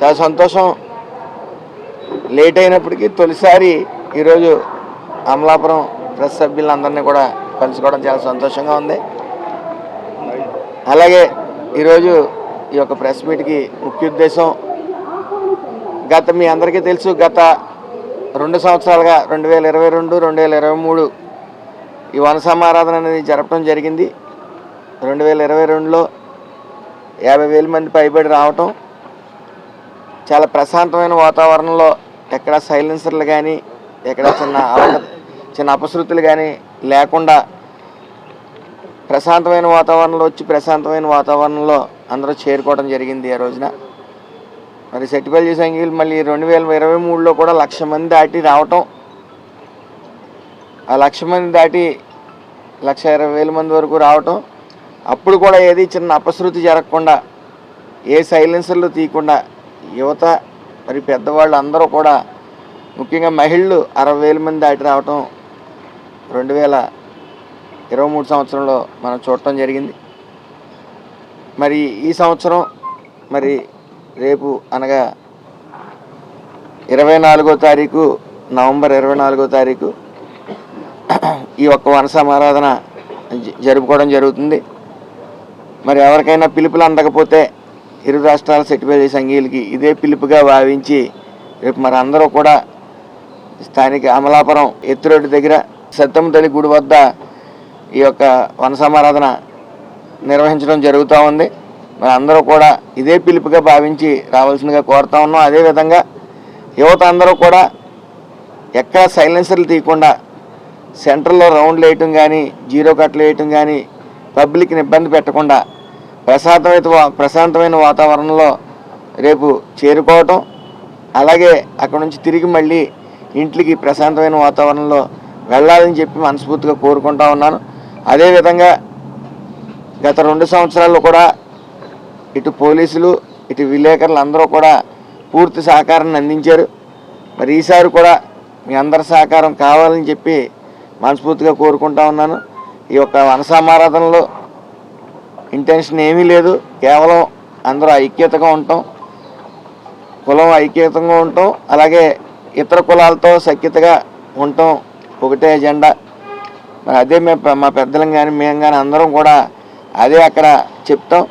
చాలా సంతోషం. లేట్ అయినప్పటికీ తొలిసారి ఈరోజు అమలాపురం ప్రెస్ సభ్యులందరినీ కూడా కలుసుకోవడం చాలా సంతోషంగా ఉంది. అలాగే ఈరోజు ఈ యొక్క ప్రెస్ మీట్కి ముఖ్య ఉద్దేశం గత మీ అందరికీ తెలుసు గత రెండు సంవత్సరాలుగా రెండు వేల ఇరవై రెండు రెండు వేల ఇరవై మూడు ఈ వన సమారాధన అనేది జరపడం జరిగింది. రెండు వేల ఇరవై రెండులో యాభై వేల మంది పైబడి రావటం చాలా ప్రశాంతమైన వాతావరణంలో ఎక్కడ సైలెన్సర్లు కానీ ఎక్కడ చిన్న చిన్న అపశృతులు కానీ లేకుండా ప్రశాంతమైన వాతావరణంలో వచ్చి ప్రశాంతమైన వాతావరణంలో అందరూ చేరుకోవడం జరిగింది ఆ రోజున. మరి సెట్టిపల్లి సంఘీలు మళ్ళీ రెండు వేల ఇరవై మూడులో కూడా లక్ష మంది దాటి రావటం ఆ లక్ష మంది దాటి లక్ష ఇరవై వేల మంది వరకు రావటం అప్పుడు కూడా ఏది చిన్న అపశృతి జరగకుండా ఏ సైలెన్సర్లు తీయకుండా యువత మరి పెద్దవాళ్ళు అందరూ కూడా ముఖ్యంగా మహిళలు అరవై వేల మంది దాటి రావటం రెండు వేల ఇరవై మూడు సంవత్సరంలో మనం చూడటం జరిగింది. మరి ఈ సంవత్సరం మరి రేపు అనగా ఇరవై నాలుగో తారీఖు నవంబర్ ఇరవై నాలుగో తారీఖు ఈ ఒక్క వన సమారాధన జరుపుకోవడం జరుగుతుంది. మరి ఎవరికైనా పిలుపులు అందకపోతే ఇరు రాష్ట్రాల సెటిపల్లి సంఘీయులకి ఇదే పిలుపుగా భావించి రేపు మరి అందరూ కూడా స్థానిక అమలాపురం ఎత్తురోడ్డు దగ్గర సత్తమ్మ తల్లి గుడి వద్ద ఈ యొక్క వనసమారాధన నిర్వహించడం జరుగుతూ ఉంది. మరి అందరూ కూడా ఇదే పిలుపుగా భావించి రావాల్సిందిగా కోరుతా ఉన్నాం. అదేవిధంగా యువత అందరూ కూడా ఎక్కడ సైలెన్సర్లు తీయకుండా సెంటర్లో రౌండ్లు వేయటం కానీ జీరో కట్లు వేయటం కానీ పబ్లిక్ని ఇబ్బంది పెట్టకుండా ప్రశాంతమైన ప్రశాంతమైన వాతావరణంలో రేపు చేరుకోవటం అలాగే అక్కడ నుంచి తిరిగి మళ్ళీ ఇంటికి ప్రశాంతమైన వాతావరణంలో వెళ్ళాలని చెప్పి మనస్ఫూర్తిగా కోరుకుంటా ఉన్నాను. అదేవిధంగా గత రెండు సంవత్సరాల్లో కూడా ఇటు పోలీసులు ఇటు విలేకరులు అందరూ కూడా పూర్తి సహకారాన్ని అందించారు. మరి ఈసారి కూడా మీ అందరి సహకారం కావాలని చెప్పి మనస్ఫూర్తిగా కోరుకుంటా ఉన్నాను. ఈ యొక్క వనసమారాధనలో ఇంటెన్షన్ ఏమీ లేదు. కేవలం అందరూ ఐక్యతగా ఉంటాం. కులం ఐక్యతంగా ఉంటాం. అలాగే ఇతర కులాలతో సఖ్యతగా ఉంటాం. ఒకటే ఎజెండా. మరి అదే మేము మా పెద్దలం కానీ మేము కానీ అందరం కూడా అదే అక్కడ చెప్తాం.